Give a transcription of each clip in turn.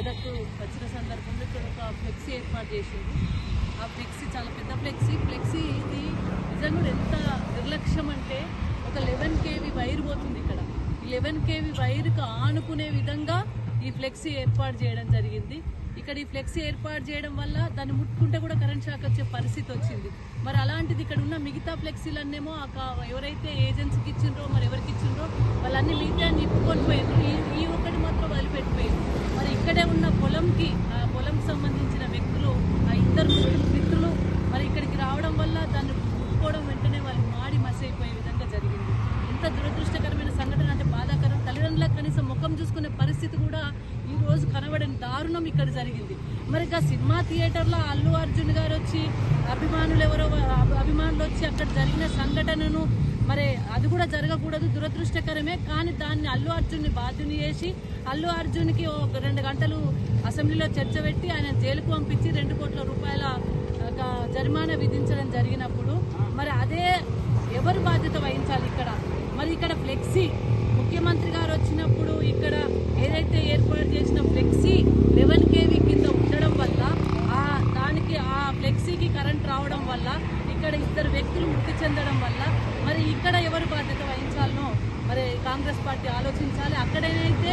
మెదక్ వచ్చిన సందర్భంలో ఇక్కడ ఒక ఫ్లెక్సీ ఏర్పాటు చేసింది. ఆ ఫ్లెక్సీ చాలా పెద్ద ఫ్లెక్సీ. ఫ్లెక్సీ ఇది నిజంగా ఎంత నిర్లక్ష్యం అంటే ఒక లెవెన్ కేవీ వైర్ పోతుంది ఇక్కడ. ఈ లెవెన్ కేవీ వైర్కు ఆనుకునే విధంగా ఈ ఫ్లెక్సీ ఏర్పాటు చేయడం జరిగింది. ఇక్కడ ఈ ఫ్లెక్సీ ఏర్పాటు చేయడం వల్ల దాన్ని ముట్టుకుంటే కూడా కరెంట్ షాక్ వచ్చే పరిస్థితి వచ్చింది. మరి అలాంటిది ఇక్కడ ఉన్న మిగతా ఫ్లెక్సీలన్నేమో ఆ ఎవరైతే ఏజెన్సీకి ఇచ్చిండ్రో మరి ఎవరికి ఇచ్చిండ్రో వాళ్ళన్నీ మిగతా నిప్పుకొని పోయింది ఈ ఈ ఒక్కటి మాత్రం వదిలిపెట్టిపోయారు మరి ఇక్కడే ఉన్న పొలంకి ఆ పొలంకి సంబంధించిన వ్యక్తులు ఆ ఇద్దరు మిత్రులు మరి ఇక్కడికి రావడం వల్ల దాన్ని ముట్టుకోవడం వెంటనే వాళ్ళు మాడి మసైపోయే విధంగా జరిగింది ఎంత దురదృష్టకరమైన సంఘటన అంటే బాధాకరం తల్లిదండ్రులకు కనీసం ముఖం చూసుకునే పరిస్థితి కూడా ఈ రోజు కనబడని దారుణం ఇక్కడ జరిగింది. మరి ఇక సినిమా థియేటర్లో అల్లు అర్జున్ గారు వచ్చి అభిమానులు ఎవరో అభిమానులు వచ్చి అక్కడ జరిగిన సంఘటనను మరి అది కూడా జరగకూడదు దురదృష్టకరమే. కానీ దాన్ని అల్లు అర్జున్ని బాధ్యుని చేసి అల్లు అర్జున్కి ఒక రెండు గంటలు అసెంబ్లీలో చర్చ పెట్టి ఆయన జైలుకు పంపించి రెండు కోట్ల రూపాయల ఒక జరిమానా విధించడం జరిగినప్పుడు మరి అదే ఎవరు బాధ్యత వహించాలి ఇక్కడ? మరి ఇక్కడ ఫ్లెక్సీ ముఖ్యమంత్రి గారు వచ్చినప్పుడు ఇక్కడ ఏదైతే ఏర్పాటు చేసిన ఫ్లెక్సీ లెవెన్ కేవీ కింద ఉండడం వల్ల ఆ దానికి ఆ ఫ్లెక్సీకి కరెంట్ రావడం వల్ల ఇక్కడ ఇద్దరు వ్యక్తులు మృతి చెందడం వల్ల మరి ఇక్కడ ఎవరు బాధ్యత వహించాలనో మరి కాంగ్రెస్ పార్టీ ఆలోచించాలి. అక్కడైతే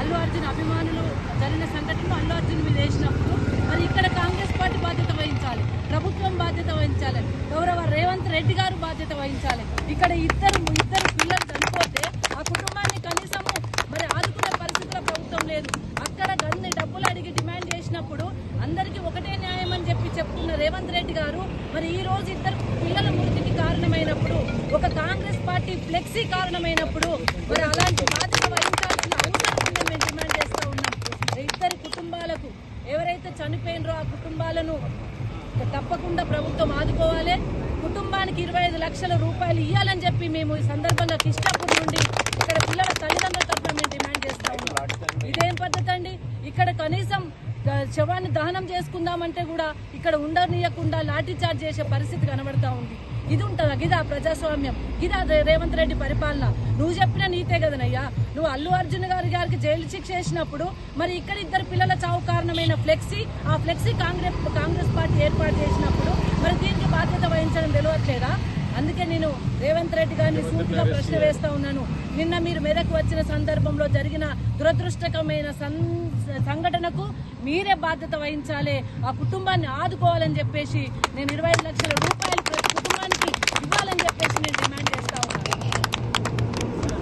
అల్లు అర్జున్ అభిమానులు జరిగిన సంఘటనలు అల్లు అర్జున్ మీద వేసినప్పుడు మరి ఇక్కడ కాంగ్రెస్ పార్టీ బాధ్యత వహించాలి. ప్రభుత్వం బాధ్యత వహించాలి. గౌరవ రేవంత్ రెడ్డి గారు బాధ్యత వహించాలి. ఇక్కడ ఇద్దరు ఇద్దరు పిల్లలు చనిపోతే ఆ కుటుంబాన్ని కనీసము మరి ఆదుకునే పరిస్థితిలో ప్రభుత్వం లేదు. అక్కడ గన్ని డబ్బులు అడిగి డిమాండ్ చేసినప్పుడు అందరికీ ఒకటే న్యాయం అని చెప్పి చెప్పుకున్న రేవంత్ రెడ్డి గారు మరి ఈ రోజు ఇద్దరు పిల్లలు మృతి కారణమైనప్పుడు ఒక కాంగ్రెస్ పార్టీ ఫ్లెక్సీ కారణమైనప్పుడు మరి అలాంటి బాధ్యత వహించాల్సిన అవసరం ఉందని మేము డిమాండ్ చేస్తూ ఉన్నాం. ఇద్దరి కుటుంబాలకు ఎవరైతే చనిపోయినరో ఆ కుటుంబాలను తప్పకుండా ప్రభుత్వం ఆదుకోవాలి. కుటుంబానికి ఇరవై ఐదు లక్షల రూపాయలు ఇవ్వాలని చెప్పి మేము ఈ సందర్భంగా కిష్టాపూర్ నుండి ఇక్కడ పిల్లల తల్లిదండ్రుల తరఫున మేము డిమాండ్ చేస్తా ఉన్నాం. ఇదేం పద్ధతి అండి? ఇక్కడ కనీసం శవాన్ని దహనం చేసుకుందామంటే కూడా ఇక్కడ ఉండనీయకుండా లాఠీ చార్జ్ చేసే పరిస్థితి కనబడతా ఉంది. ఇది ఉంటుందా? గిదా ప్రజాస్వామ్యం. గిదా రేవంత్ రెడ్డి పరిపాలన. నువ్వు చెప్పిన నీతే కదనయ్యా. నువ్వు అల్లు అర్జున్ గారి గారికి జైలు శిక్ష వేసినప్పుడు మరి ఇక్కడ ఇద్దరు పిల్లల చావు కారణమైన ఫ్లెక్సీ ఆ ఫ్లెక్సీ కాంగ్రెస్ కాంగ్రెస్ పార్టీ ఏర్పాటు చేసినప్పుడు మరి దీనికి బాధ్యత వహించడం తెలియట్లేదా? అందుకే నేను రేవంత్ రెడ్డి గారిని సూటిగా ప్రశ్న వేస్తా ఉన్నాను. నిన్న మీరు మెదక్ వచ్చిన సందర్భంలో జరిగిన దురదృష్టకరమైన సం- సంఘటనకు మీరే బాధ్యత వహించాలి. ఆ కుటుంబాన్ని ఆదుకోవాలని చెప్పేసి నేను ఇరవై ఐదు లక్షల రూపాయలు